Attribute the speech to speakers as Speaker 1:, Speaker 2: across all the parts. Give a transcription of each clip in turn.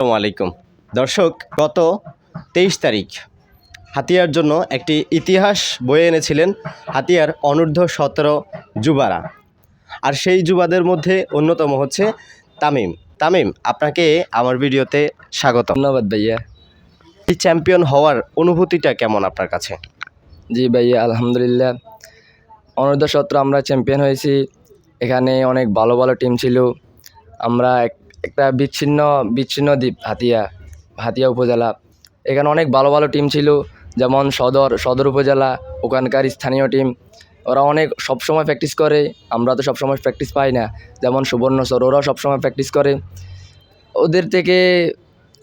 Speaker 1: আসসালামু আলাইকুম। দর্শক গত তেইশ তারিখ হাতিয়ার জন্য একটি ইতিহাস বয়ে এনেছিলেন হাতিয়ার অনূর্ধ্ব সতেরো যুবারা। আর সেই যুবাদের মধ্যে অন্যতম হচ্ছে তামিম। তামিম আপনাকে আমার ভিডিওতে স্বাগত।
Speaker 2: ধন্যবাদ ভাইয়া।
Speaker 1: এই চ্যাম্পিয়ন হওয়ার অনুভূতিটা কেমন আপনার কাছে?
Speaker 2: জি ভাইয়া আলহামদুলিল্লাহ। অনূর্ধ্ব সতেরো আমরা চ্যাম্পিয়ন হয়েছি। এখানে অনেক ভালো ভালো টিম ছিল। আমরা এক- একটা বিচ্ছিন্ন বিচ্ছিন্ন দ্বীপ, হাতিয়া হাতিয়া উপজেলা। এখানে অনেক ভালো ভালো টিম ছিল, যেমন সদর সদর উপজেলা, ওখানকার স্থানীয় টিম ওরা অনেক সবসময় প্র্যাকটিস করে, আমরা তো সবসময় প্র্যাকটিস পাই না। যেমন সুবর্ণচর ওরাও সবসময় প্র্যাকটিস করে। ওদের থেকে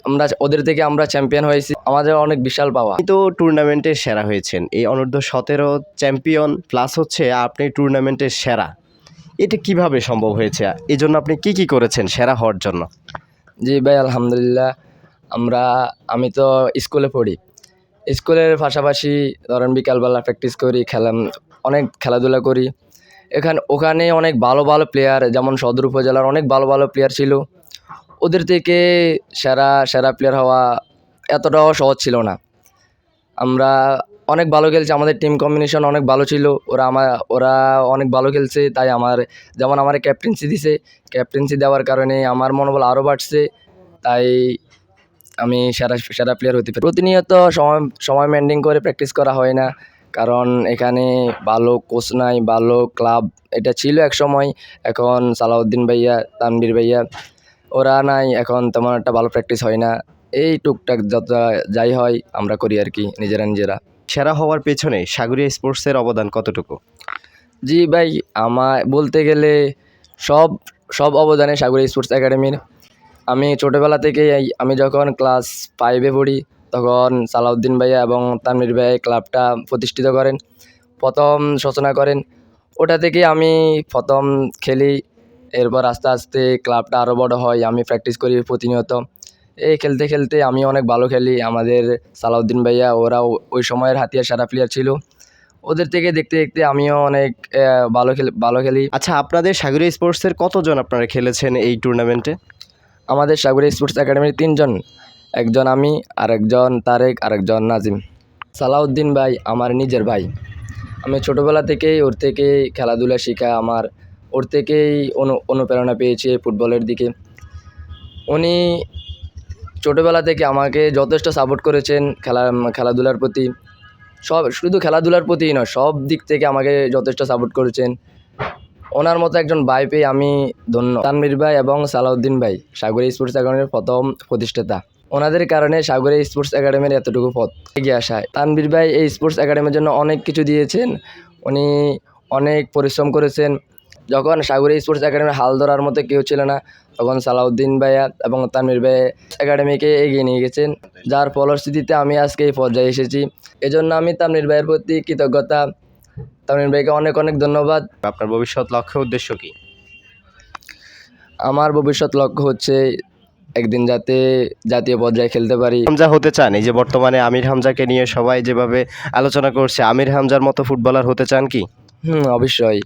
Speaker 2: আমরা, ওদের থেকে আমরা চ্যাম্পিয়ন হয়েছি। আমাদের অনেক বিশাল পাওয়া।
Speaker 1: তো টুর্নামেন্টে সেরা হয়েছেন। এই অনূর্ধ্ব সতেরো চ্যাম্পিয়ন প্লাস হচ্ছে আপনি টুর্নামেন্টের সেরা। এটা কীভাবে সম্ভব হয়েছে? এই জন্য আপনি কি কি করেছেন সেরা হওয়ার জন্য?
Speaker 2: জি ভাই, আলহামদুলিল্লাহ। আমরা, আমি তো স্কুলে পড়ি। স্কুলের পাশাপাশি ধরেন বিকালবেলা প্র্যাকটিস করি খেলা অনেক খেলাধুলা করি। এখানে, ওখানে অনেক ভালো ভালো প্লেয়ার যেমন সদর উপজেলার অনেক ভালো ভালো প্লেয়ার ছিল। ওদের থেকে সেরা সেরা প্লেয়ার হওয়া এতটাও সহজ ছিল না। আমরা অনেক ভালো খেলছে, আমাদের টিম কম্বিনেশন অনেক ভালো ছিল। ওরা আমার ওরা অনেক ভালো খেলছে, তাই আমার, যেমন আমার ক্যাপ্টেন্সি দিছে। ক্যাপ্টেন্সি দেওয়ার কারণে আমার মনোবল আরও বাড়ছে, তাই আমি সেরা সেরা প্লেয়ার হতে পারি। প্রতিনিয়ত সময় সময় মেনটেন করে প্র্যাকটিস করা হয় না, কারণ এখানে ভালো কোচ নাই, ভালো ক্লাব এটা ছিল এক সময়। এখন সালাউদ্দিন ভাইয়া তানবীর ভাইয়া, ওরা নাই, এখন তেমন একটা ভালো প্র্যাকটিস হয় না। এই টুকটাক যত যাই হয়, আমরা করি আর কি, নিজেরা নিজেরা।
Speaker 1: সেরা হওয়ার পেছনে সাগরিয়া স্পোর্টসের অবদান কতটুকু?
Speaker 2: জি ভাই, আমার বলতে গেলে সব সব অবদানে সাগর স্পোর্টস একাডেমির। আমি ছোটোবেলা থেকে আমি যখন ক্লাস ফাইভে পড়ি, তখন সালাউদ্দিন ভাইয়া এবং তানভীর ভাই ক্লাবটা প্রতিষ্ঠিত করেন, প্রথম সূচনা করেন। ওটা থেকে আমি প্রথম খেলি, এরপর আস্তে আস্তে ক্লাবটা আরও বড় হয়, আমি প্র্যাকটিস করি প্রতিনিয়ত। এই খেলতে খেলতে আমি অনেক ভালো খেলি। আমাদের সালাউদ্দিন ভাইয়া ওরাও ওই সময়ের হাতিয়ার সারা প্লেয়ার ছিল। ওদের থেকে দেখতে দেখতে আমিও অনেক ভালো খেল ভালো খেলি।
Speaker 1: আচ্ছা আপনাদের সাগরিয়া স্পোর্টসের কতজন আপনারা খেলেছেন এই টুর্নামেন্টে
Speaker 2: আমাদের সাগরিয়া স্পোর্টস একাডেমির তিনজন। একজন আমি আরেকজন তারেক আরেকজন নাজিম। সালাউদ্দিন ভাই আমার নিজের ভাই। আমি ছোটোবেলা থেকেই ওর থেকেই খেলাধুলা শেখা আমার ওর থেকেই অনু অনুপ্রেরণা পেয়েছি ফুটবলের দিকে। উনি ছোটোবেলা থেকে আমাকে যথেষ্ট সাপোর্ট করেছেন খেলা খেলাধুলার প্রতি। সব, শুধু খেলাধুলার প্রতিই নয়, সব দিক থেকে আমাকে যথেষ্ট সাপোর্ট করেছেন। ওনার মতো একজন ভাই পেয়ে আমি ধন্য। তানভীর ভাই এবং সালাউদ্দিন ভাই সাগরিয়া স্পোর্টস একাডেমির প্রথম প্রতিষ্ঠাতা। ওনাদের কারণে সাগরিয়া স্পোর্টস একাডেমির এতটুকু পথ এগিয়ে আসায়। তানভীর ভাই এই স্পোর্টস একাডেমির জন্য অনেক কিছু দিয়েছেন। উনি অনেক পরিশ্রম করেছেন। যখন সাগরিয়া স্পোর্টস একাডেমির হাল ধরার মতো কেউ ছিল না তখন সালাউদ্দিন ভাইয়া এবং তানভীর ভাই একাডেমিকে এগিয়ে নিয়ে গেছেন। যার ফলশ্রুতিতে আমি আজকে এই পর্যায়ে এসেছি। এজন্য আমি তানভীর ভাইয়ের প্রতি কৃতজ্ঞতা। তানভীর ভাইকে অনেক অনেক ধন্যবাদ।
Speaker 1: আপনার ভবিষ্যৎ লক্ষ্য উদ্দেশ্য কি?
Speaker 2: আমার ভবিষ্যৎ লক্ষ্য হচ্ছে একদিন যাতে জাতীয় পর্যায়ে খেলতে পারি।
Speaker 1: হামজা হতে চান এই যে বর্তমানে আমির হামজাকে নিয়ে সবাই যেভাবে আলোচনা করছে আমির হামজার মতো ফুটবলার হতে চান কি?
Speaker 2: হুম অবশ্যই।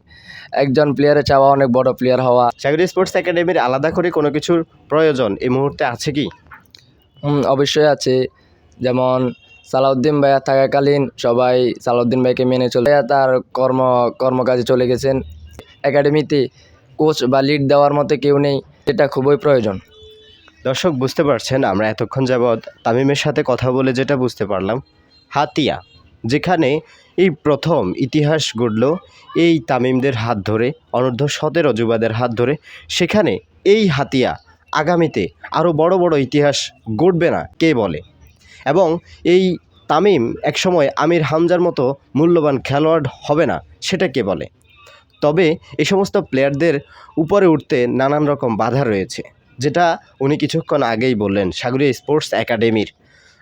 Speaker 2: একজন প্লেয়ারে চাওয়া অনেক বড় প্লেয়ার হওয়া।
Speaker 1: সাগরিয়া স্পোর্টস একাডেমির আলাদা করে কোনো কিছুর প্রয়োজন এই মুহূর্তে আছে কি?
Speaker 2: হুম অবশ্যই আছে। যেমন সালাউদ্দিন ভাইয়া থাকাকালীন সবাই সালাউদ্দিন ভাইকে মেনে চলে তার কর্ম কর্মকাজে চলে গেছেন। একাডেমিতে কোচ বা লিড দেওয়ার মতো কেউ নেই এটা খুবই প্রয়োজন।
Speaker 1: দর্শক বুঝতে পারছেন আমরা এতক্ষণ যাবৎ তামিমের সাথে কথা বলে যেটা বুঝতে পারলাম হাতিয়া। যেখানে এই প্রথম ইতিহাস গড়ল এই তামিমদের হাত ধরে, অনূর্ধ্ব সতেরো যুবাদের হাত ধরে। সেখানে এই হাতিয়া আগামীতে আরও বড় বড় ইতিহাস গড়বে না, কে বলে? এবং এই তামিম একসময় আমির হামজার মতো মূল্যবান খেলোয়াড় হবে না, সেটা কে বলে? তবে এই সমস্ত প্লেয়ারদের উপরে উঠতে নানান রকম বাধা রয়েছে, যেটা উনি কিছুক্ষণ আগেই বললেন সাগরীয় স্পোর্টস একাডেমির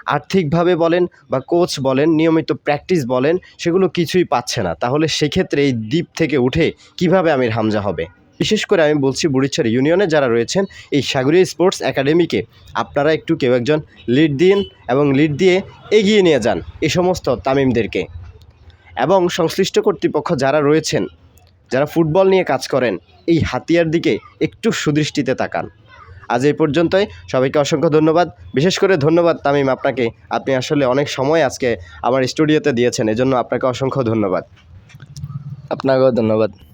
Speaker 1: আর্থিকভাবে বলেন বা কোচ বলেন, নিয়মিত প্র্যাকটিস বলেন, সেগুলো কিছুই পাচ্ছে না। তাহলে সেক্ষেত্রে এই দ্বীপ থেকে উঠে কীভাবে আমির হামজা হবে? বিশেষ করে আমি বলছি বুড়িচ্ছর ইউনিয়নে যারা রয়েছেন, এই সাগরীয় স্পোর্টস একাডেমিকে আপনারা একটু কেউ একজন লিড দিন এবং লিড দিয়ে এগিয়ে নিয়ে যান এই সমস্ত তামিমদেরকে। এবং সংশ্লিষ্ট কর্তৃপক্ষ যারা রয়েছেন, যারা ফুটবল নিয়ে কাজ করেন, এই হাতিয়ার দিকে একটু সুদৃষ্টিতে তাকান। আজ এই পর্যন্তই। সবাইকে অসংখ্য ধন্যবাদ। বিশেষ করে ধন্যবাদ তামিম আপনাকে। আপনি আসলে অনেক সময় আজকে আমার স্টুডিওতে দিয়েছেন, এজন্য আপনাকে অসংখ্য ধন্যবাদ।
Speaker 2: আপনাকেও ধন্যবাদ।